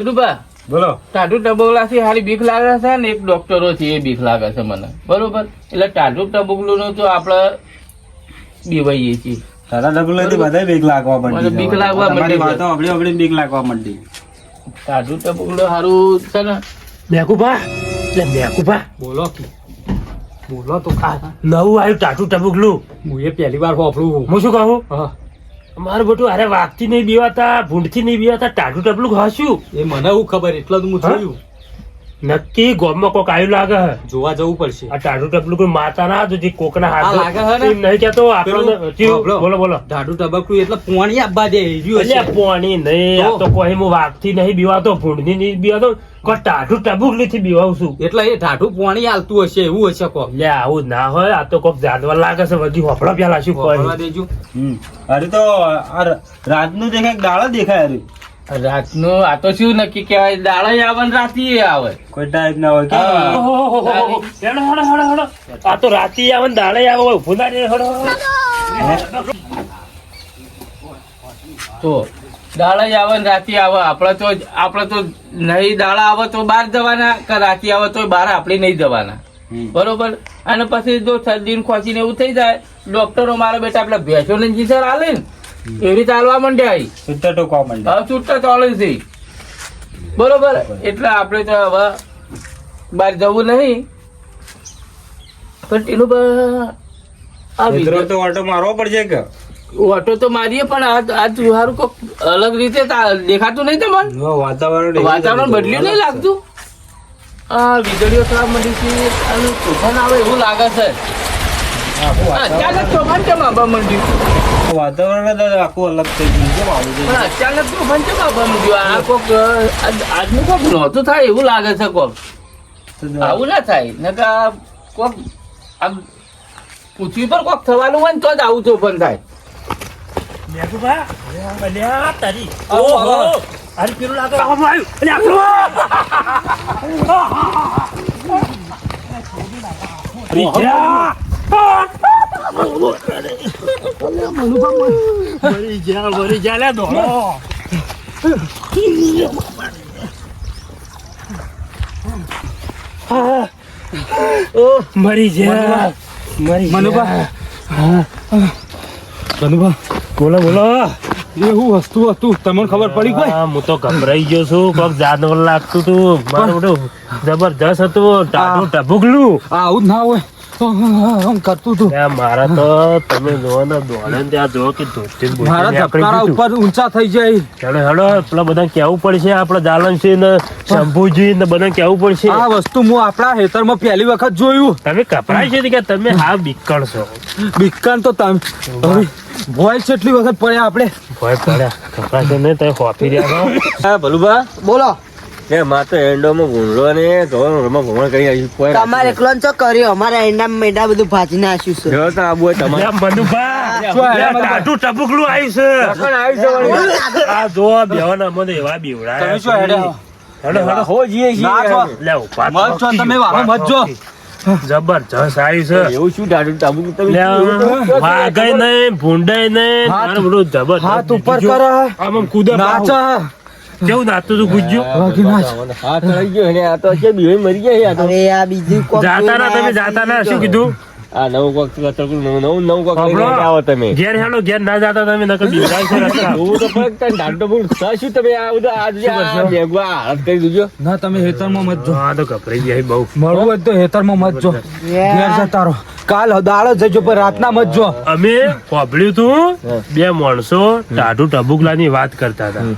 ટીનુભા બોલો. ટાઢુ ટબોગલાથી હારી બીક લાગે છે ને એક ડોક્ટરો થી એ બીક લાગે છે મને. બરોબર? એટલે ટાઢુ ટબોગલું નું તો આપણે બીવાઈએ છીએ. તારા બધા બીક લાગવા માંડી બીક લાગવા માંડી. વાતો બીક લાગવા માંડી. ટાઢુ ટબોગલું સારું છે ને? મેકુભા? એટલે મેકુભા. બોલો કે. બોલો તો ખા નવું આવ્યું ટાટું ટબુકલું હું એ પહેલી વાર વાપરું હું શું કહું? હા. મારું બધું અરે વાઘથી નહીં બીવાતા ભૂંડથી નહીં બીવાતા ટાઢું ટપલું ઘાસ્યું એ મને હું ખબર એટલે જ હું હા? જોયું નક્કી ગોમમાં કોક આવ્યું લાગે હે. જોવા જવું પડશે આ ટાટુ ટબલું કોઈ માતા ના હતું જે કોકના હાથ લાગે હે ને? નહીં કેતો આપણને. બોલો બોલો ઢાઢું ટબકડું એટલે પોણી આપવા દે એ રહ્યું અલ્યા પોણી નહીં આ તો? કોઈ હું વાઘથી નહીં બીવાતો ભૂંડથી નહીં બીવાતો કો ટાટુ ટબુકલી થી બીવાવું છું એટલે એ ઢાઢું પોણી આલતું હશે એવું હશે કોક લે આવું ના હોય આ તો કોક જાનવર લાગે છે બધી હોફળો પેલા શું કોઈ દેજો હમ. અરે તો આ રાતનું દેખાય ગાળો દેખાય અરે રાતનું આ તો શું નક્કી કહેવાય દાડા આવે ને રાતી આવે કોઈ ટાઈપ ના હોય કે હા. ઓહોહોહો. હેડો, હેડો, હેડો, હેડો. આ તો રાતી આવે ને દાડે આવે હોય. ઉભું ના હેડો, હેડો. તો દાડા આવે ને રાતી આવે આપણે તો આપણે તો નહીં દાડા આવે તો બહાર જવાના કે રાતી આવે તો બહાર આપણે નહીં જવાના બરોબર અને પછી જો શરદી ને ખોચી ને એવું થઈ જાય ડોક્ટરો મારા બેટા આપડે ભેંસો ને જીસર હાલે ને એવી ચાલવા માંડ્યા. સુટ્ટા ટોકવા માંડ્યા હવે ચાલે છે બરોબર? એટલે આપણે તો હવે બહાર જવું નહીં. પણ એનું આ મિત્રો તો ઓટો મારવો પડશે કે? ઓટો તો મારીએ પણ આ આ સારું કોક અલગ રીતે દેખાતું નહીં તમને? વાતાવરણ વાતાવરણ બદલ્યું નહીં લાગતું? આ વીજળીઓ ખરાબ મળી છે અને તોફાન આવે એવું લાગે છે. તોફાન કેમ આવવા માંડ્યું? વાતાવરણ જ આખું અલગ થઈ ગયું કેમ આવું પણ છે અચાનક તોફાન કેમ આવવા ગયું આ કોક આજનું કોક નહોતું થાય એવું લાગે છે કોક આવું ના થાય નકર આ કોક આમ પૃથ્વી પર કોક થવાનું હોય ને તો જ આવું તોફાન થાય મેઘુભા, અલ્યા તારી. ઓહો. અરે પેલું લાગે, આમાં આવ્યું. અલ્યા, આપણું. રીજા. મરી જા, મરી જા, લે દોડો. મરી જા મરી મનુભા. મનુભા બોલો બોલો. એવું વસ્તુ હતું તમને ખબર પડી કોઈ? હા, હું તો ગભરાઈ ગયો છું. કોક જાનવર લાગતું તું મારું જબરદસ્ત હતું. ટાટું ટભુકલું આવું જ ના હોય. કરતું હતું મારા તો તમે જોવો ને દોડે ત્યાં જોવો કે ધોતી મારા ધબકારા ઉપર ઊંચા થઈ જાય. ચાલો હેડો પેલા બધા કેવું પડશે આપડે જાલનસિંહ ને શંભુજી ને બધા કેવું પડશે. આ વસ્તુ હું આપણા ખેતરમાં પહેલી વખત જોયું. તમે કપડાય છે કે તમે હા બીકણ છો? બિક્કન તો તમે ભોય કેટલી વખત પડ્યા આપણે. ભોય પડ્યા. કપરાય છે ને તમે હોફી રહ્યા હા ભલુભા બોલો. એ માં તો ને ધોરણમાં ઘુમણ કરી આવી કોઈ તમારે એકલો ચો કર્યો. અમારા એંડા મેંડા બધું ભાજી નાખ્યું છે. જો તો આબુ તમારે લે, મનુભા, શું આયા લે, આવ્યું છે. આ જો બેવાના મને એવા બીવડાયા તમે શું છે. હેડો હેડો. હો જીએ ના લે ઊભા મત છો તમે વાહો મત જો જબરજસ્ત આવ્યું છે. એવું શું ડાડું ટાબુ વાઘય નહીં ભૂંડાય નહીં. જબરજસ્ત હાથ ઉપર કરો. આમ આમ કૂદે નાચ. કેવું નાચતું તું ગુજ્જુ હાથ ચડાઈ ગયો ને આ તો કે બીવે મરી ગયા આ તો. હવે આ બીજું કોક જાતા ના તમે જાતા ના શું કીધું? આ નવું કોક કતરકું નવું નવું નવું કોક લઈને આવો તમે. ઘેર હેલો ઘેર ના જાતા તમે નકર બીવડાય છે રસ્તા. હું તો પડે તન ડાડું થા શું તમે આ ઉદા આજ જે આ મેઘવા હાલત કરી દીજો ના તમે હેતરમાં મત જો. હા તો ગભરાઈ જાય બહુ. મળવું હોય તો હેતરમાં મત જો. ઘેર જતા રહો. કાલ દાડો જજો પણ રાતના મત જો. અમે કોબળ્યું તું? બે માણસો ટાઢું ટબુકલાની વાત કરતા હતા.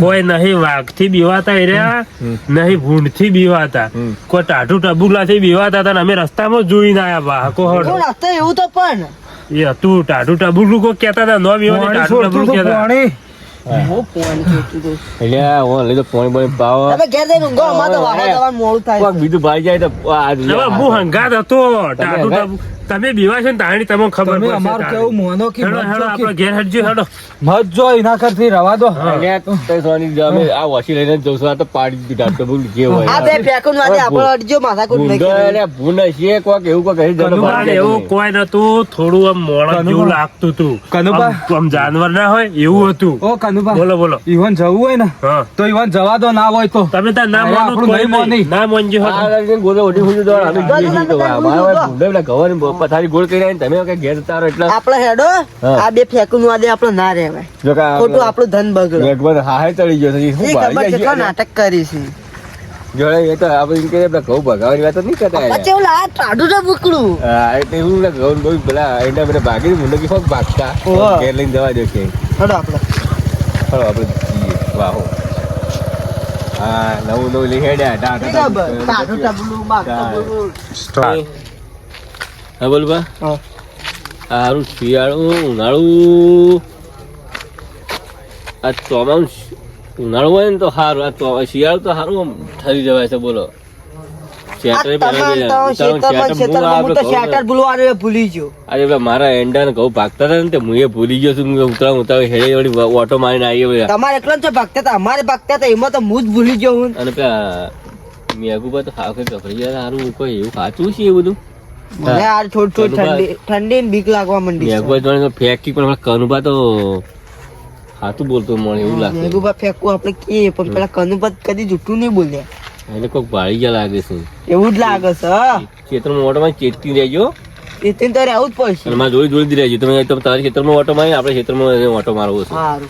કોઈ નહીં વાઘથી બીવાતા એ રહ્યા નહીં ભૂંડથી બીવાતા હમ. કોઈ ટાઢું ટબુકલાથી બીવાતા હતા અમે રસ્તામાં જોઈ જોઈને આવ્યા વાહકો હડો કોણ હતું એવું તો પણ એ હતું ટાઢું ટબુલું કોઈ કેતા હતા નો બીવા ટાઢું છોડતું ટબુકલું હતું, કહેતા પાણી. બહુ પોણી જોઈતું હતું. એટલે આ હું લઈ તો પોણી પોણી પાવ તમે ઘેર જઈને ઊંઘો અમારે તો વાહવા જવાનું મોડું થાય કોક બીજું ભાઈ જાય તો હું હંગાત હતો ટાઢું હંગાત? ટબુ તમે બીવા છો ને તાણી તમને ખબર તમે અમારું. કેવું મોનો કે હેડો હેડો આપણે ઘેર હટજો હેડો. મત જો એના કરતી રવા દો. હા. તે સોની જો અમે આ વાસી લઈને જ આ તો પાડી દીધા તો બોલ જે હોય. આ બે ફેકન વાદે આપણે અડજો માથાકૂટ નહીં એટલે ભૂંડ છે કોક એવું કોક પણ જાય એવું કોઈ નતું થોડું આમ મોણ. જેવું લાગતું હતું કનુભા. આમ- જાનવર ના હોય એવું હતું. ઓ કનુભા. બોલો બોલો. ઈવન જવું હોય ને તો ઈવન જવા દો ના હોય તો. તમે તાર ના માનો કોઈ નહીં. ના માનજો. લઈને ગોળો ઓઢી ફૂટી દો, અમે ગોળો જઈએ છીએ પથારી ગોળ કરી આવીને તમે કે ઘેર તારો એટલે આપણે હેડો આ બે ફેંકું આજે આપણે ના રહેવાય. જો કે ખોટું આપણું ધન બગડે. એકવાર હાય ચડી ગયો છે. શું ભાઈ કેટલા નાટક કરી છે. જોડે એ તો આપણે એમ કહીએ ઘઉં ભગાવાની વાત નહીં કરતા પછી એવું લાગે ટાઢું ને બુકડું. હા, એટલે એવું પેલા ઘઉં બહુ પેલા એના બધા ભાગી કે ફોક ભાગતા. ઘેર લઈને જવા દો કે. હેડો આપણે. ચાલો આપણે જઈએ. વાહો હા. નવું નવું લઈ હેડ્યા ટા, ટા, ટા. બરાબર ટાઢું ટબલું માગતું હા બોલ બા. હા. સારું શિયાળું ઉનાળું. આ ચોમાસું ઉનાળું હોય ને તો સારું આ શિયાળું તો સારું આમ ઠરી જવાય છે બોલો. મારા એંડા ને ઘઉં ભાગતા હતા ને હું એ ભૂલી ગયો છું હું ઉતરાવ ઉતાવળ હેડે વળી ઓટો મારીને આવી તમારે એકલો જ ભાગતા હતા અમારે ભાગતા હતા એમાં તો હું જ ભૂલી ગયો હું. અને પેલા મેઘુબા તો કે ગયા સારું કોઈ એવું ખાતું છે એ બધું? મને આ થોડી થોડી ઠંડી ઠંડી બીક લાગવા માંડી છે. જોડે ફેંકી પણ કનુબા તો હાથું બોલતો મને એવું લાગે. મેઘુબા ફેંકવું આપણે કે પણ પેલા કનુપત કદી જૂઠું નહીં બોલ્યા એટલે કોઈક ભાળી ગયા લાગે છે. એવું જ લાગે છે. ખેતરમાં ઓટોમાં ચેતતી રહેજો. નીતિન તો રહેવું જ પડશે. મારે જોઈ જોડી જોડી રહેજો. તમે તમે તમારા ખેતરમાં મારી આપણે ખેતરમાં એને ઓટો મારવો છે. સારું.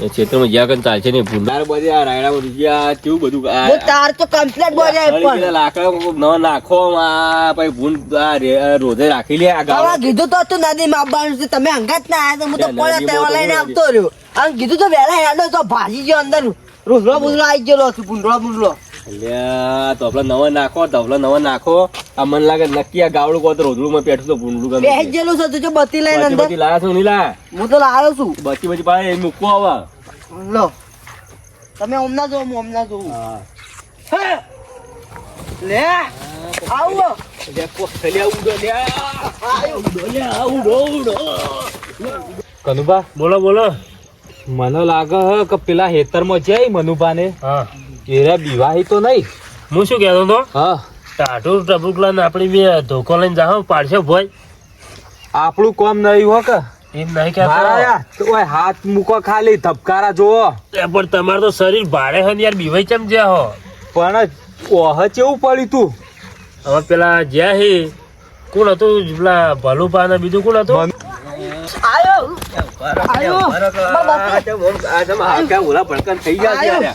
એ જ્યાં કંઈ ચાલશે નહીં. ભૂંડાર બધી આ રાયડા આ કેવું બધું? આ- તાર તો કમ્પ્લેટ બોલે પણ. લાકડા ન નાખો આ પછી ભૂંડ આ રોજે રાખી લે આ ગાવા કીધું તો તું નદી માં આવવાનું છે તમે અંગાત ના આવ્યા તો હું તો ત્યાં તેવા લઈને આવતો રહ્યો. અને કીધું તો વેલા હેડો તો ભાજી ગયો અંદર રૂસલો બુસલો આવી ગયેલો છું ભૂંડળો બુંડળો અલ્યા, તો આપડે નવા નાખો ધવલા નવા નાખો. આ મને લાગે નક્કી આ ગાવડું કહો તો રોધડું માં પેઠું તો ભૂંડલું ગમે બેસી ગયેલું છે તું જો બત્તી લઈને અંદર. બચી લાયા છો નહીં લાયા? હું તો લાવ્યો છું. બચી બચી પાડે મૂકવો હવે. લો. તમે હમણાં જો હું હમણાં જોઉં લે આવો. અલ્યા, કોક થેલિયા ઉડો, અલ્યા. ઉડો, અલ્યા, ઉડો, ઉડો. કનુભા બોલો બોલો. મને લાગે હે કે પેલા હેતરમાં જાય મનુભાને? હા. એરા વિવાહી તો નહીં. હું શું કહેતો હતો? હા. ટાઢું ટબુકલા ને આપણી બે ધોકો લઈને જાઓ પાડશે ભાઈ આપણું કોમ નહીં હો કે. એમ નહીં કહેતો. તો ઓય હાથ મૂકો ખાલી ધબકારા જોવો પણ તમારું તો શરીર ભાડે હે ને યાર બીવાઈ કેમ જ્યાં હો? પણ ઓહ ચેવું પડ્યું તું? હવે પેલા જ્યાં હે કોણ હતું? પેલા ભલુપા ને બીજું કોણ હતું? આયો. આયો. આ તો ઓમ, આ તો ઓલા ભડકન થઈ ગયા છે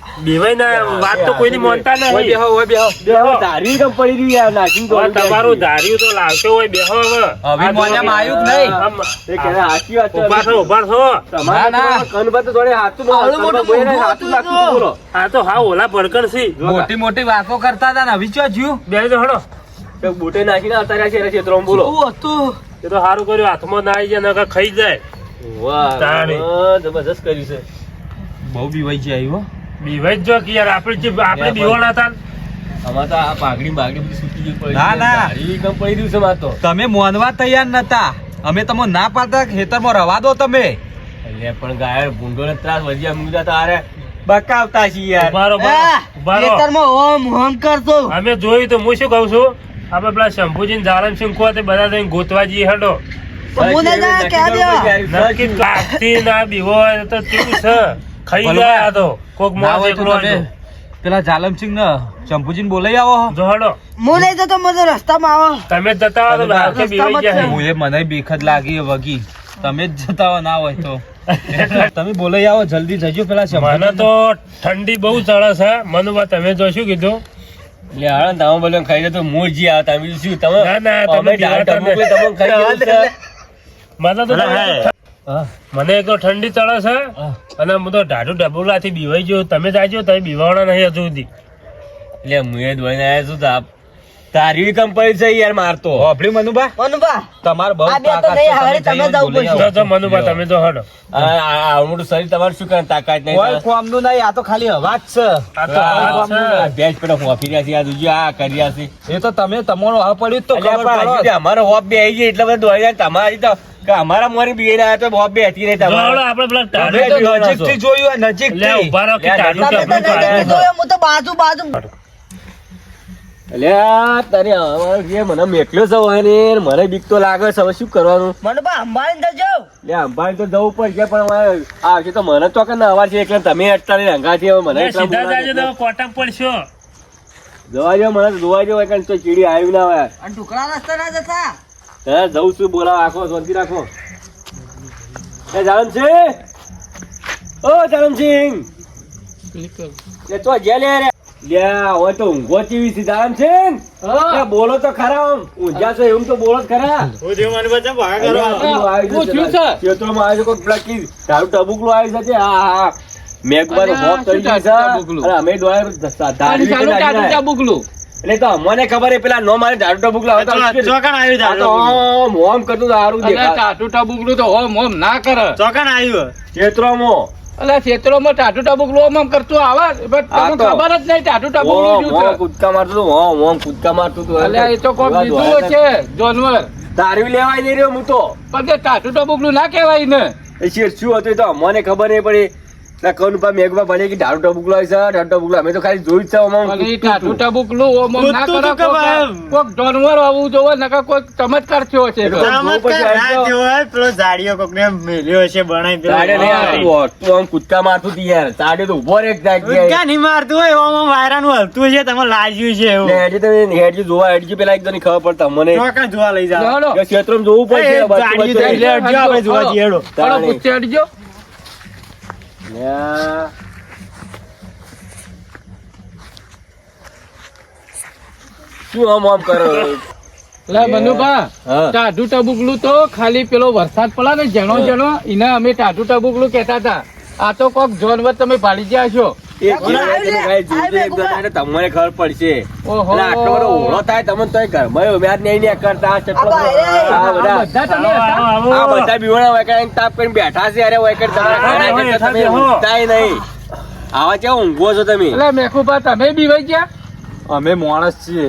ના વાત તો કોઈની માનતા નહીં. બેહો ઓય બેહો. બેહો, ધારી કેમ પડી રહ્યું યાર, નાખીને તો તમારું ધાર્યું તો લાવશો હોય બેહો હવે. હવે મોજામાં આવ્યું કે નહીં? એ કહે, સાચી વાત છે. ઊભા થો ઊભા થો. ના, ના. તો કનબા હાથું બોલો, મોટું બોલે હાથું લાગતું બોલો. આ તો હા ઓલા ભડકણ છે. મોટી મોટી વાતો કરતા હતા ને હવે ચો જ્યું બે તો હડો. તે બૂટે નાખીને અતાર્યા છે ક્ષેત્રોમાં, બોલો. હતું? એ તો સારું કર્યું હાથમાં ના આવી જાય નકર ખાઈ જાય. વાહ, જબરજસ્ત કર્યું છે. બહુ બીવાઈ જાય આવ્યો બીવાઈ જો કે યાર આપણે જે આપણે બીવાના હતા. આમાં તો આ પાઘડી બાઘડી બધી સૂકી જેવી પડી ના, ના. ધારી પડી રહ્યું છે મારે તો? તમે મોનવા તૈયાર નતા. અમે તમને ના પાડતા કે ખેતરમાં રવા દો તમે. અલ્યા, પણ ગાયર ભૂંડોને ત્રાસ વધી મૂક્યા તો હારે બકાવતા છીએ યાર. ખેતરમાં ઓમ ઓમ કરતો અમે જોયું તો હું શું કહું છું? આપણે પેલા શંભુજી જાલમસિંહ સિંહ તે બધા થઈને ગોતવા જઈએ હડો. તો હું કે આ નક્કી કાકતી ના બીવો હોય તો કેવું છે? ખાઈ ગયા તો. કોક તો એકલો તમે. પેલા જાલમસિંહ ને શંભુજી બોલાઈ આવો. જોડો હું નહીં જતો મને રસ્તામાં આવો. તમે જતા આવો તો હાથે બીવાઈ જાય હું. એ મને બીક લાગી વગી. તમે જ જતા હો ના હોય તો. તમે બોલાઈ આવો જલ્દી જજો પેલા મને તો ઠંડી બહુ ચડે છે મનુભા તમે જો શું કીધું? એટલે હારા તાવ બોલ્યો ખાઈ તો મોજી આવતા તમે શું? તમે ના, ના, તમે ખાઈ મને તો હા. મને એક તો ઠંડી ચડે છે અને હું તો ઢાઢું ડબુલાથી બીવાઈ ગયો. તમે જાજો તમે બીવાણા નહીં હજુ સુધી. એટલે હું એ દોડીને આવ્યા છું તો તારી કંપની છે યાર મારતો હોભળી મનુભા? મનુભા. તમારે બહુ તો તાકાત છે, તમે જાવ તો બોલી જો મનુભા તમે તો હડો. આ આ- આ શરીર તમારું શું કરે તાકાત નહીં? કોઈ કોમનું નહીં આ તો ખાલી હવા છે. આ તો છે. આ ભેંસ હોફી રહ્યા છે આ દુજી આ કરી રહ્યા છે. એ તો તમે તમારો હા પડ્યું તો ખબર હજી અમારો હોપ બે આવી ગઈ એટલે બધા દોડી જાય તમારી તો કે અમારા મોરી બી આવ્યા તો બોબ બે હતી નહીં તમારે આપણે પેલા તમે નજીકથી જોયું આ લે ઊભા રહો કે તો. જોયું, હું તો બાજુ બાજુ. અલ્યા તારી જે મને મેકલ્યો છે ને મને બીક તો લાગે છે હવે શું કરવાનું? મનુભા અંબાણી જજો લે અંબાણી તો જવું પડશે પણ હવે આ તો મને તો કે અવાજ છે એટલે તમે અટકાની રંગાથી હવે મને સીધા જાજો. તો પડશો. જવા જો મને તો જોવા જો કારણ તો ચીડી આવી ના હોય. અને ટુકડા રસ્તા ના જતા. હા જવું છું બોલાવ આખો શાંતિ રાખો. એ જાલમસિંહ ઓ જાલમસિંહ એ તો જે લે રે. લ્યા હવે તો ઊંઘો ચીવી છે જાલમસિંહ બોલો તો ખરા આમ. ઊંઝા છો એવું તો બોલો જ ખરા. શું થયું છે? છું આવ્યું છે કોઈક પેલા કી તારું ટબુકલું આવી છે હા હા. મેઘબાર અલ્યા, હોપ કરી ટબુકલું? અમે ધારી તારી ટાટું રહ્યા. એટલે તો મને ખબર હે પેલા નો મારે ધારું ટબુક આવે તો ચોકણ આવ્યું તો ઓમ ઓમ કરતું તો સારું ટાટું તો હોમ હોમ ના કરે. ચોકણ આવ્યું ખેતરોમાં. ક્ષેત્રો માં ટાટુ ટબુક ઓમ ઓમ કરતું આવે. પણ તમને ખબર જ નહીં ટાટુ ટબુક ઓમ શું કૂદકા મારતું હતું ઓમ ઓમ કૂદકા મારતું હતું અલ્યા એ તો કોક બીજું છે જાનવર. તારવી લેવાય નહીં રહ્યો હું તો. પણ તે ટાટું ટાબુકલું ના કહેવાય ને. એ શું હતું તો મને ખબર નહીં પડી. ના કૌન પા મેઘમાં બને કે ધારું ટબુકલો છે ધારું ટબુકલો અમે તો ખાલી જોઈ જ છે ઓમ ઓમ અને એ કૂદતું ટાટું હતું. ટાબુકલું ઓમ ઓમ ના કૂદતું કરે તું કે ભાઈ? કોક- કોક જાનવર આવું જોવે નકર કોઈ ચમત્કાર થયો છે એ તો જોવું પડશે, આ તો નહીં આવતું તું આમ કૂદકા મારતું યાર તો ઊભો રે એક જગ્યાએ. નહીં મારતું હોય ઓમ ઓમ વાયરાનું હલતું છે તમે લાજ્યું છે એવું હેડજી તમે હેડજી જોવા હેડજી પેલા એક ખબર પડતા મને જોવા લઈ ક્ષેત્રમાં જોવું પડશે આપણે જોવા જઈએ, હેડો. પૂછે હટજો. શું આમ આમ કરો? લે મનુભા હા. ટાઢું ટબુકલું તો ખાલી પેલો વરસાદ પડે ને જણો જણો એને અમે ટાઢું ટબુકલું કહેતા હતા. આ તો કોક જોનવર તમે ભાળી ગયા છો. તમને ખબર પડશે. આટલો બધો ઓળો થાય તમને તોય ઘરમાં વ્યાજ નહીં કરતા આ ચટલો આ ભાઈ, બધો- આ આ બધા બધા તમે આવો, તાપ કરીને બેઠા છે અરે હા, હા, તમે ઊંઘતાય નહીં. કેવા ઊંઘો છો તમે? એટલે મેખુભા તમે બીવાઈ ગયા? અમે માણસ છીએ.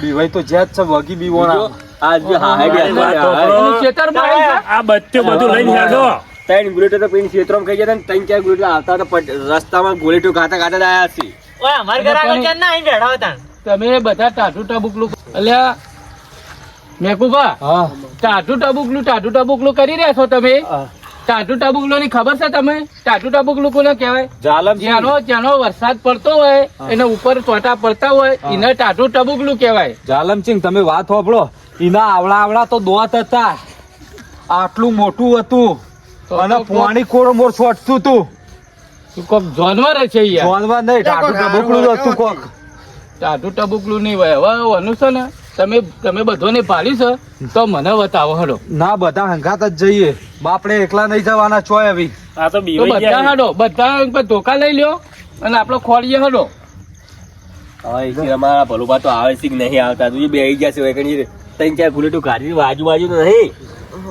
બીવાય તો જ્યાં જ છે વગી બીવાણા આ જે હાય બેઠા છે, હાય. પેલું ખેતરમાં આવી ગયા? આ બધું લઈને ત્રણ ગુલેટો તો પીને ક્ષેત્રમાં ખાઈ જતા ને ત્રણ ચાર ગુલેટો આવતા હતા રસ્તામાં ગુલેટો ખાતા ખાતા આયા છે તમે બધા ટાઢું ટબુકલું અલ્યા મેકુભા હા. ટાઢું ટબુકલું ટાઢું ટબુકલું કરી રહ્યા છો તમે? ટાઢું ટબુકલું ની ખબર છે તમે ટાઢું ટબુકલું કોને કહેવાય? જાલમ જેનો જેનો વરસાદ પડતો હોય એને ઉપર ચોટા પડતા હોય એને ટાઢું ટબુકલું કહેવાય. જાલમસિંહ તમે વાત હોભળો. એના આવડા આવડા તો દોત હતા. આટલું મોટું હતું. અને તો પાણી કોરો મોર છોટતું તું. કોક જાનવર છે યાર જોનવા નહીં ટાટુ ટબુકલું જ હતું કોક. ટાટુ ટબુકલું નહીં હોય. હવે આનું છે ને તમે તમે બધોને પાડી છે તો મને બતાવો હડો ના બધા હંગાત જ જઈએ. બાપડે એકલા નહીં જવાના છો હવે આ તો તો બધા હડો બધા ધોકા લઈ લ્યો અને આપણો ખોળીએ હડો હવે અમારા ભલુભા તો આવે છે કે નહીં આવતા? તું બે ગયા છે ત્રણ ચાર ગુલેટો ગાડી બાજુ બાજુ નહીં.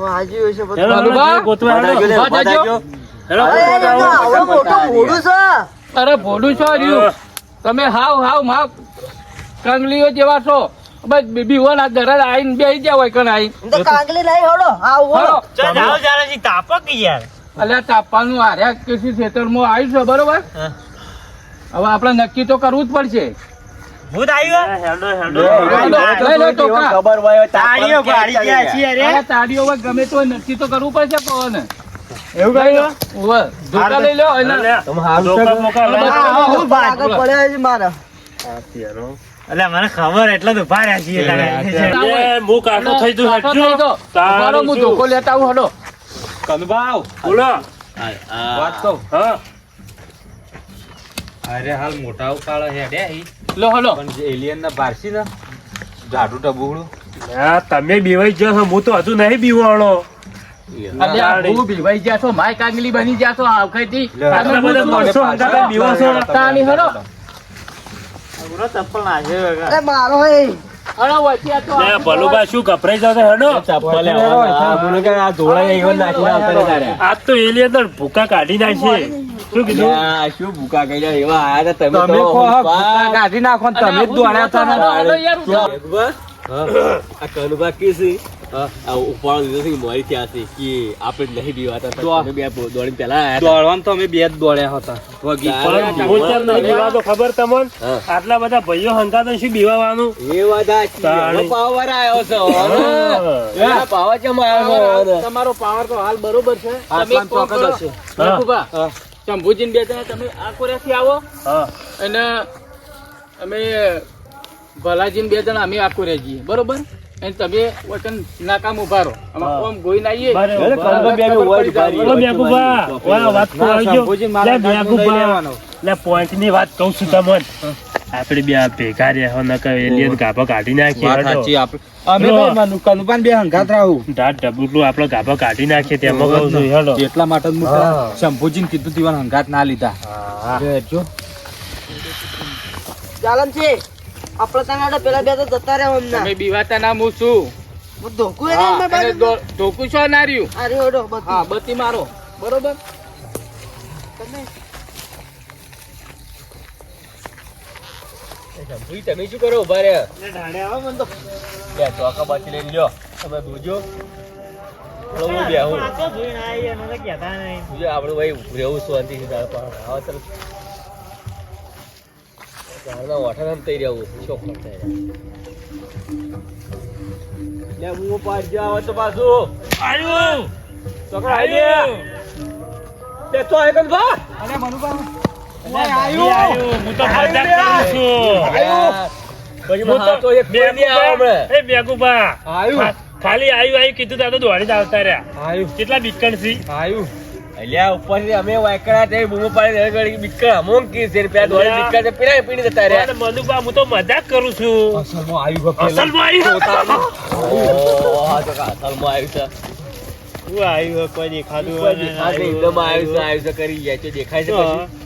વાજુ હશે બધું. હેડો, હેડો, બાલુબા, ગોતવા હેડો. બધા જો ને, ઊભા બધા થાજો. જો. હેડો, અરે, ભોડું છો રહ્યું તમે હાવ હાવ માવ કંગલીઓ જેવા છો. બસ બીબી વન આ દરદ આઈને બેહી ગયા હોય કણ આઈ. એમ તો કાંગલી નહીં હળો આવ હળો. અલ્યા તાપવાનું હાર્યા કૃષિ ખેતરમાં આવ્યું છે બરોબર હવે આપણે નક્કી તો કરવું જ પડશે. હેડો, હેડો. લઈ લો ટોકા. ખબર હોય તાળીઓ પાડી ગયા છે અરે. તાળીઓ હવે ગમે તો નક્કી તો કરવું પડશે કોને એવું લો. ધોકા લઈ લો તમે હારું ધોકા છે? હું થઈ જઉં, હટજો. તારું હું ધોકો લેતા આવું હડો કનભાવ બોલો. વાત કહું. હા. અરે હાલ મોટા ઉકાળો હેડ્યા. લો હલો. પણ એલિયન ના પારસી ને જાડું ટબુકડું તમે બીવાઈ જશો હું તો હજુ નહીં બીવાણો. બીવાઈ માય કાંગલી બની મારો શું ગભરાઈ જાવ હેડો. આ તો એલી અંદર ભૂકા કાઢી નાખશે શું કીધું? લ્યા, શું ભૂકા કહી એવા આયા તા તમે તમે તો કહો હા, બા. ભૂકા કાઢી નાખો ને તમે દોડ્યા હતા. ને. હળો યાર ઉઠો. મેઘુબા? હા, આ કનુભા કે આ ઉપાડો લીધો છે મોરી ત્યાં છે કે આપણે નહીં બીવાતા હતા. બે દોડીને પહેલા દોડવાનું તો અમે બે જ દોડ્યા હતા. વગી તારે હું કેમ નહીં બીવાતો ખબર તમને? આટલા બધા ભાઈઓ હંગાતે શું બીવાવાનું? એ. એવો પાવર આયો છે પાવર કેમ આયો તમારો પાવર તો હાલ બરોબર છે. તમે કરો. શંભુજીને બે જણા તમે આ કોરેથી આવો. અને અમે ભલાજીને બે જણા અમે આખું રહી જઈએ. બરોબર? અને તમે વચન નાકામ ઊભા રહો. અમે હા. ઓમ ગોઈ ના, આવીએ શંભુજી મારા પોઈન્ટની વાત કહું છું તમને. આપણે બે ભેગા રહ્યા નકર એલિયન ગાભા કાઢી નાખીએ વાત સાચી આપણે અમે કનુભાઈ બે હંગાત રાહું. ડાટ ડબુકલું આપણો ગાભા કાઢી નાખીએ તેમાં કહું છું હેડો. એટલા માટે જ હા. શંભુજીને કીધું દીવાન હંગાત ના લીધા. હા. જો ચાલમ છે આપણે તને પેલા બે તો જતા રહ્યા હમણાં. તમે બીવાતા ના હું છું. હું ધોકું ધોકું છો ના રહ્યું? અરે ઓડો. હા બત્તી મારો. બરોબર? તમે શું કરો ઊભા રહ્યા? બે ચોકા બાકી લઈને લ્યો. તમે જોજો થોડો બેહું. જોજો આપણે ભાઈ રહેવું શાંતિથી તારા પાસે. આવો ચાલો. ઝાડના ઓઠાણામાં તઈ રહેવું ચોખ્ખા થઈ રહ્યા હું પાડજો આવે તો પાછું. આયુ! છોકરા તો ઈ આયુ. હું તો મજાક કરું છું. પછી હું તો એક એ. આયુ. ખાલી આયુ આયુ કીધું તા તો દોડી આવતા રહ્યા. આયુ. કેટલા બિકણ સી આયુ. અલ્યા ઉપરથી અમે વાકડા તે બૂમો પાડી દે ગળી બિકણ અમોંગ કી છે પેલા દોડી બિકણ તે પીરા પીડી જતા અને રહ્યા મનુબા હું તો મજાક કરું છું. અસલમાં આયુ હો પેલા. અસલમાં આયુ ઓ આ તો કાસલમાં આવ્યું છે. હું આયુ કોઈ દેખાતું કોઈ એકદમ આવ્યું છે આવ્યું છે કરી ગયા છે દેખાય છે પછી.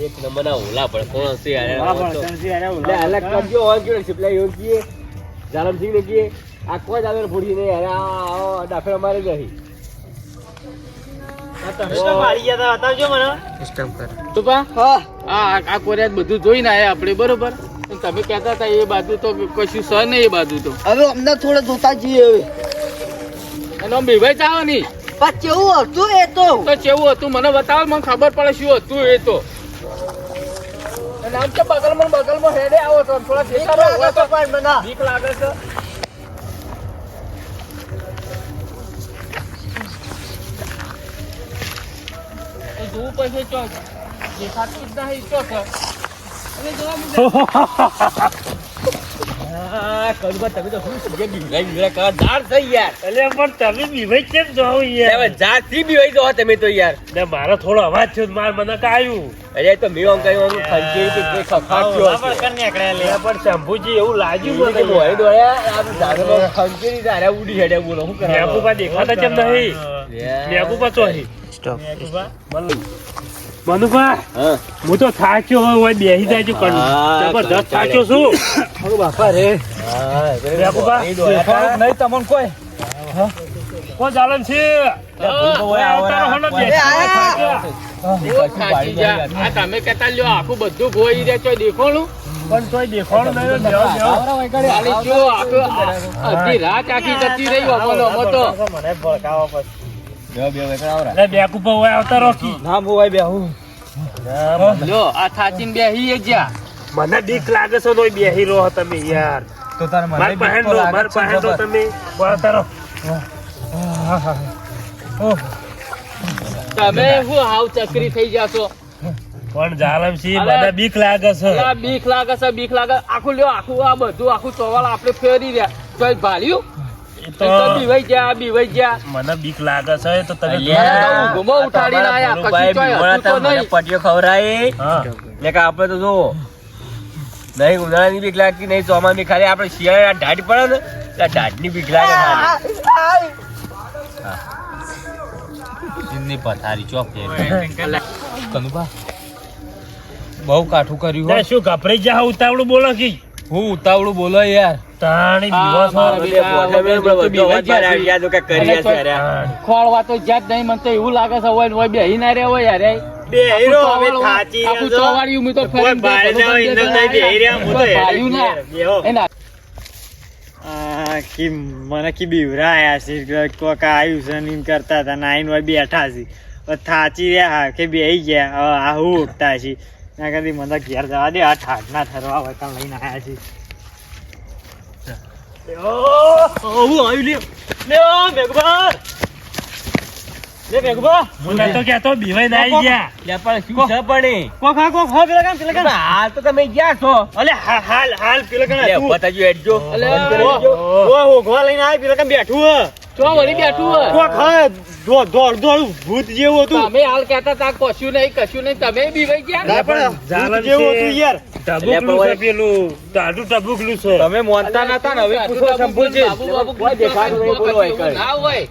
એક નંબરના ઓલા પણ કોણ અલગ કરજો પેલા જાલમસિંહ ને કીએ આ કોઈ દાદર ફોડી નહીં યાર આ આવો અમારે નહીં. તો પા. હા. આ આ કોરિયા બધું જોઈને આયા આપણે બરોબર? તમે કેતા હતા એ બાજુ તો કશું સહ નહીં એ બાજુ તો. હવે અમને થોડે જોતા જઈએ હવે. અને આમ બેભાઈ ચાવો નહીં પણ કેવું હતું એ તો? તો કેવું હતું? મને બતાવ મને ખબર પડે શું હતું એ તો. અને આમ તો બગલમાં બગલમાં હેડે આવો તો થોડા ઠેકાણો લાગે તો પણ મને. બીક લાગે છે તો જોવું પડશે ચોક. દેખાતું જ નહીં ચોક. અને જોવા તમે તો શું છે બીવડાઈ બીવડાઈ કા ઝાડ થઈ યાર. એટલે પણ તમે બીવાઈ કેમ જાઓ યાર ઝાડથી બીવાઈ જો તમે તો યાર. ને મારો થોડો અવાજ થયો માર મને કાયું અરે તો મેં આમ કહ્યું આમ કે. પણ શંભુજી એવું લાગ્યું કે મને ઉડી બોલો કરે? દેખાતા કેમ નહીં? યાર. મેકુબા ચોહી મનુભા હા. હું તો થાક્યો હવે હોય બેસી જાય છું કણ- જબરદસ્ત. થાક્યો છું. મારું બાપા રે. નહીં તમને કોઈ. કોણ ચાલન છે. તમે લ્યો આખું બધું રહ્યા દેખોણું પણ તોય દેખાણું નહીં રાત આખી જતી રહી બોલો તો મને તો બેહો, બેહો, એકલા આવો રા. લે મેકુબા હોય આવતા રોકી. ના ભોવાઈ બેહું લ્યો આ થાચીને બેહી જ્યાં. મને બીક લાગે છે તોય બેહી રહો તમે યાર. તો તારે મને લો માર. તમે તમે હાવ ચકરી થઈ જાશો? પણ. મને બીક લાગે છે. બીક લાગે છે બીક લાગે. આખું લ્યો આખું આ બધું આખું ચોવાલ આપણે ફેરી રહ્યા. તો ભાલ્યું? એ તો તો બીવાઈ ગયા બીવાઈ ગયા. મને બીક લાગે છે તો તમે ઊંઘમાં ઉઠાડીને આયા. કે આપણે તો જો નહીં ઉનાળાની બીક લાગતી નહીં ચોમાની ખાલી આપણે શિયાળા ઢાઢ પડે ને એટલે ઢાઢની બીક લાગે ખાલી. પથારી ચોક કનુભા બહુ કાઠું કર્યું શું ગભરાઈ જા ઉતાવળું બોલો કે. હું ઉતાવળું બોલો યાર. તાણી. ખોળવા તો જ્યાં નહીં મને તો એવું લાગે છે હોય હોય બેહી ના રે હોય યાર બે હીરો હવે થાચી આખું રહ્યા છો. તો કોઈ ફરીને ના હોય, નહીં બેહી રહ્યા, હું તો કોઈ ના. એના કી મને કી બીવરાયા છે કોક આવ્યું છે ને કરતા હતા નાઈન હોય બેઠા છે હવે થાચી રહ્યા કે બેહી ગયા હવે આ હું ઉઠતા છે ના કદી મને ઘેર જવા દે આ ઠાઠ ના ઠરવા હોય લઈને આયા છે ઓ હું આવ્યું લે ઓ મેઘબર લે મેઘબર હું નતો કહેતો બીવાઈ ના આવી ગયા. લે પણ શું છે પણ કોક હા કોક હા પેલા કામ પેલા કામ. હાલ તો તમે ગયા છો. અલે હા- હાલ હાલ પેલા કામ. લે, તું- બતાજો હેડજો. અલે, ઓ ઓ. ઓઘવા લઈને આય પેલા કામ બેઠું હે. ચો વળી બેઠું હોય. કોક હા દો- દોડ દોડ ભૂત જેવું હતું. તમે હાલ કહેતા તા કશું નહીં કશું નહીં. તમે બીવાઈ ગયા? પણ જેવું હતું યાર. ટબુકલું છે પેલું દાઢું ટબુકલું છે તમે મોનતા નતા ને હવે પૂછો શંભુજી બાબુ, બાબુ, કોઈ દેખાતું નહીં, બોલો હોય. ના હોય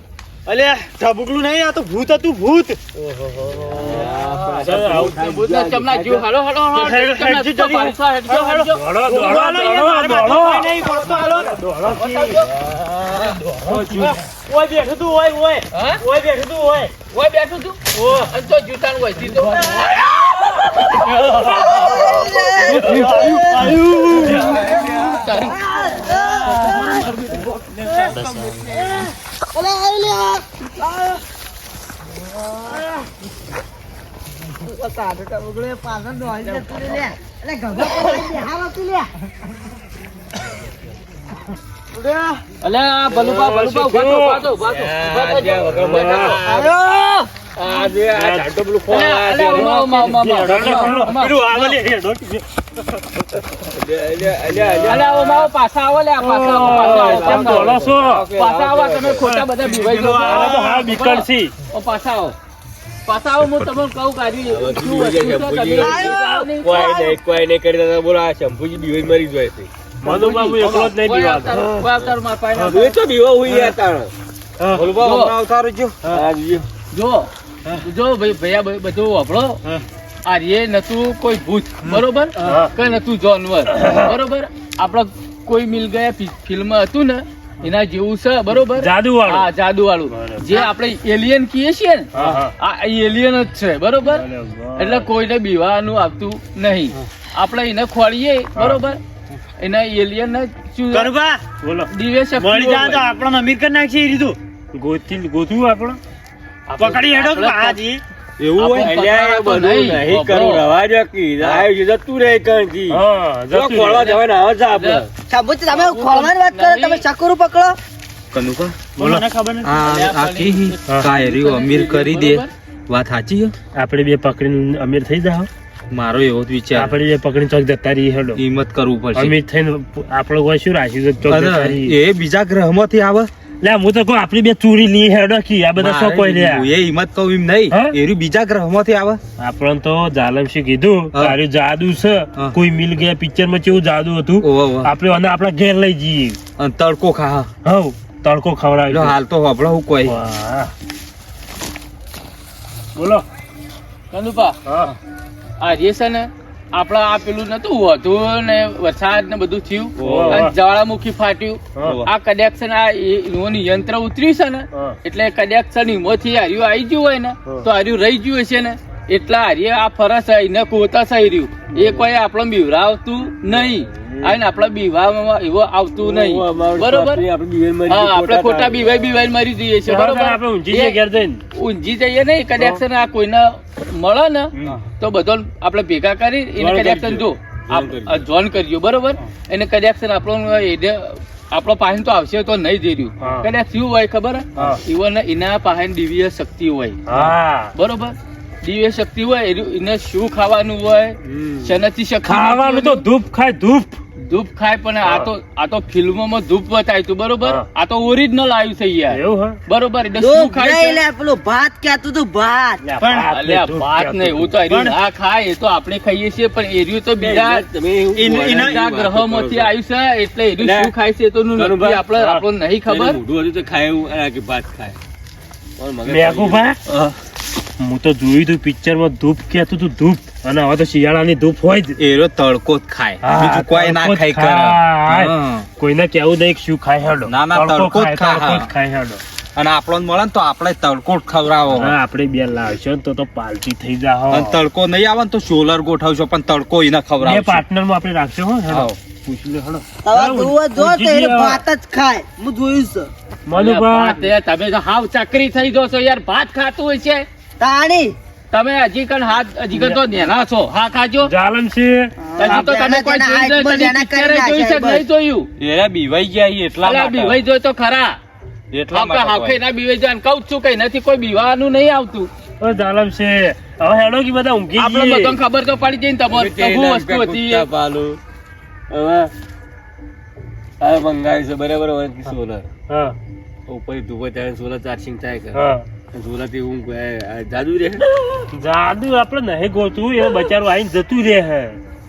અલે ઢબુકલું નહીં આ તો ભૂત હતું ભૂત બેઠું તું ઓય અલ્યા, ભલુભા, ભલુભા, ઊભા થો, ઊભા થો, ઊભા થો. ઊભા ઉમા, ઉમા, ઉમા. ઉમા. પેલું પાછા આવો છો પાછા આવો, તમે ખોટા બધા બીવાઈ જાઓ. આ તો હા બીકણસી ઓ, પાછા આવો. પાછા આવો, હું તમને કહું ગાડી શું વસ્તુ છે, તમે નહીં. કોઈ નહીં કોઈ નહીં કરી દેતા બોલો આ શંભુજી બીવાઈ મરી જાય છે. મધુબાબુ એકલો જ નહીં એ તો બીવા હોય તાણ. જો. હમણાં જો જો. જો જો ભાઈ ભૈયા ભાઈ બધું વાપરો આ રે નતું કોઈ ભૂત બરોબર? કઈ નતું જાનવર બરોબર? આપડે કોઈ મિલ ગયા ફિલ્મ હતું ને એના જેવું છે બરોબર? જાદુ હા જાદુ વાળું જે આપણે એલિયન કહીએ છીએ ને. આ એલિયન જ છે બરોબર? એટલે કોઈને બીવાનું આવતું નહીં. આપણે એને ખોળીએ બરોબર? એના એલિયન ગણપા બોલો. શક્તિઓ મળી જાય તો. આપણને અમીર કરી નાખશે એ રીતું. ગોતી ગોતું આપણો. પકડી હેડો હાજી એવું હોય આપણે અલ્યા એ પકડાતો બધું નહીં. નહીં કરું રવા દો કી છે જતું રહે કંથી હા જો જતું ખોળવા રહે. આવે છે આપણે. સાબુત તમે ખોલવાની વાત કરો તમે ચકરું પકડો. કનુકા? મને આ આખી કાયરીઓ અમીર કરી દે. વાત સાચી આપણે બે પકડીને અમીર થઈ જાવ મારો એવો જ વિચાર. આપણે બે પકડી ચોક જતા રહીએ હેડો. હિંમત કરવું પડશે. અમીર થઈને આપણો કોઈ શું રાખ્યું છે ચોક એ બીજા ગ્રહમાંથી આવે? લે હું તો કહું આપણી બે ચોરી લઈ હેડો કી આ બધા શું કોઈ રહ્યા એ હિંમત કહું એમ નહીં. એરી બીજા ગ્રહમાંથી આવે. આપણ તો જાલમશી કીધું. તારું જાદુ છે. કોઈ મિલ ગયા પિક્ચરમાં કેવું જાદુ હતું. આપણે અને આપણા ઘેર લઈ જઈએ. અને તડકો ખા હવ તડકો ખવડાવી હાલ તો આપણે હું કોઈ. બોલો. કંદુપા હા. આ છે ને આપડા આ પેલું નતું હોતું ને વરસાદ ને બધું થયું. અને જ્વાળામુખી ફાટ્યું. આ કનેક્શન આ એનું યંત્ર ઉતર્યું છે ને એટલે એટલે કનેક્શનથી હાર્યું આવી ગયું હોય ને તો હાર્યું રહી ગયું હશે ને. એટલા હારીએ આ ફરસ એને કોતા સહી રહ્યું એ કોઈ આપણો બીવરાવતું નહીં. અને આપણા બીવામાં એવો આવતું નહીં. બરોબર? આપણે ખોટા. બીવાઈ બીવાઈ મરી જઈએ છીએ બરોબર? આપણે ઊંઘી જઈએ ઘેર જઈને. ઊંઘી જઈએ નહીં કનેક્શન આ કોઈને મળે ને તો બધો આપણે ભેગા કરી એને કનેક્શન. જો જોઈન કરજો. બરોબર? એને કનેક્શન આપણો એને આપણો પાસે તો આવશે તો નહીં જઈ રહ્યું. કદાચ શું હોય ખબર? હા. ઈવન એના પાસે દિવ્ય શક્તિ હોય. બરોબર? દિવ્ય શક્તિ હોય એને શું ખાવાનું હોય? શેનાથી શક્તિ ખાવાનું તો ધૂપ ખાય ધૂપ ધૂપ ખાય પણ આ તો આ તો ફિલ્મોમાં ધૂપ બતાવ્યું હતું બરોબર? આ તો ઓરિજિનલ આવ્યું છે યાર. બરોબર એટલે શું ખાય લે પેલું ભાત કહેતું તું ભાત. પણ અલ્યા ભાત નહીં હું તો એર્યું ના ખાય એ તો આપણે ખાઈએ છીએ પણ એર્યું તો બીજા એના- ગ્રહોમાંથી આવ્યું છે એટલે એર્યું શું ખાય છે એ તો નું ઘણું આપણે આપણને નહીં ખબર. મોઢું હતું તો ખાય એવું કે ભાત ખાય. મેઘુભા હા. તો જોયું તું પિક્ચરમાં ધૂપ કેતું તું ધૂપ. અને હવે તો શિયાળાની ધૂપ હોય જ. એરો તડકો જ ખાય. બીજું કોઈ ના ખાય. કરે. કોઈને કેવું નહીં શું ખાય હેડો. ના, ના, તડકો જ ખાય, ખાય. તડકો જ ખાય હેડો. અને આપણો મળે ને તો આપણે તડકો જ ખવડાવો. આપણે બે લાવશો ને તો તો પાલટી થઈ જા અને તડકો નહીં આવે ને તો સોલર ગોઠવશો પણ તડકો એને બે ખવડાવશો. પાર્ટનરમાં આપણે રાખશો હો હેડો. પૂછી લે હેડો. હવે જો તો પૂછી એને લે. ભાત જ ખાય. હું જોયું છે. મનુભા તમે તો હાવ ચકરી થઈ જો છો યાર. ભાત ખાતું હોય છે. તાણી. તમે હજી કણ હાથ હજી કણ તો નેના છો. હા ખાજો જાલન છે. હજી તો તમે કોઈ જોઈ છે નહીં જોયું? એ બીવાઈ ગયા એટલા બીવાઈ જોઈ તો ખરા. એટલા. ના બીવાઈ જાય કહું છું કઈ નથી કોઈ બીવાનું નહીં આવતું. ઓ જાલમ છે. હવે હેડો કે બધા ઊંઘી આપણે જઈએ. ખબર તો પડી જઈને તમારે શું વસ્તુ હતી હવે હવે મંગાવી છે બરાબર સોલર? હા. ઉપર સોલર ચાર્જિંગ થાય કે હા. સોલર હું જાદુ રે? જાદુ આપણે નહીં ગોતું એ બચારું આઈને જતું રે હે.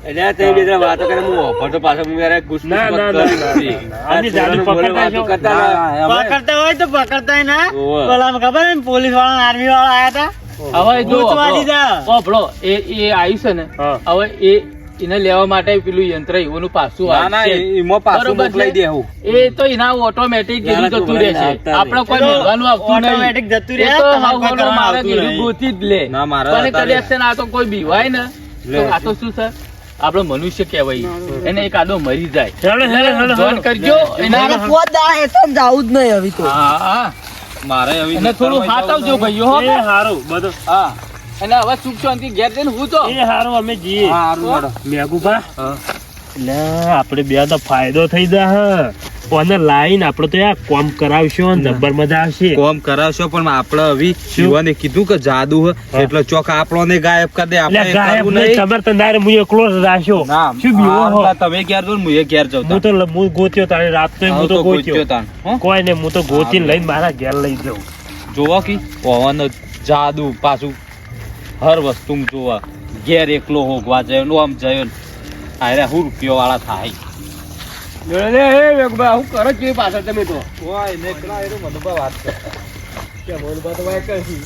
એટલે આ તમે બે જણા વાતો કરે હું ઓફર તો પાછો હું યાર ગુસ્સો ના, ના, ના, ના, ના, ના. આની જાદુ પકડતા છો? પકડતા હોય તો પકડતા ના. પેલા ખબર પોલીસવાળા આર્મી વાળા આયા હતા? હવે જો આપણો- એ એ આવ્યું છે ને હવે એ એને લેવા માટે પેલું યંત્ર એનું પાછું ના ના એમાં પાછું મોકલાઈ દે હું એ તો એના ઓટોમેટિક જતું રહેશે. આપણે કોઈ મોકલવાનું આવતું નહીં. ઓટોમેટિક જતું રહે, તો તમારે હાવ કોઈ હોલો કરવા મારે કીધું ગોતી જ લે. ના, મારા પણ કદાચ આ તો કોઈ બીવાય ને તો આ તો શું છે? આપડે મનુષ્ય કહેવાય. એને એક આડો મરી જાય. કરજો. એના મારે પોત એ તો જાવું જ નહીં હવે તો. હા હા. મારે હવે થોડું હાથ આવજો ભાઈઓ હો. સારું બધું. હા. અને હવે સુખ શાંતિ ઘેર જઈને હું તો. એ હારું અમે જઈએ. હારું. મેઘુભા. એટલે આપણે બે તો ફાયદો થઈ જાય કોને લાઈન આપણે તો યાર કોમ કરાવશો જબ્બર મજા આવશે. કોમ કરાવશો પણ આપણે હવે શિવાને કીધું કે જાદુ હે. એટલે ચોક આપણોને ગાયબ કરી દે આપણે ગાયબ નહીં. ખબર તો નારે એકલો જ રાખ્યો. શું બીવો? તમે ઘેર હું એ ઘેર જાઉં હું તો હું ગોત્યો તારે રાત તો હું તો ગોત્યો. તાન, કોઈ ને હું તો ગોતીને લઈને મારા ઘેર લઈ જાઉં. જોવા કી પવન જાદુ પાછું હર વસ્તુ જોવા. ઘેર એકલો હોગવા જયો નો આમ જાય આરે હું રૂપિયો વાળા થાય. લે, લે, એ હું કરો છો પાછળ તમે તો? ઓય ને પેલા એરો મનોબા વાત કરે. કે બોલ બા તો વાય કરશી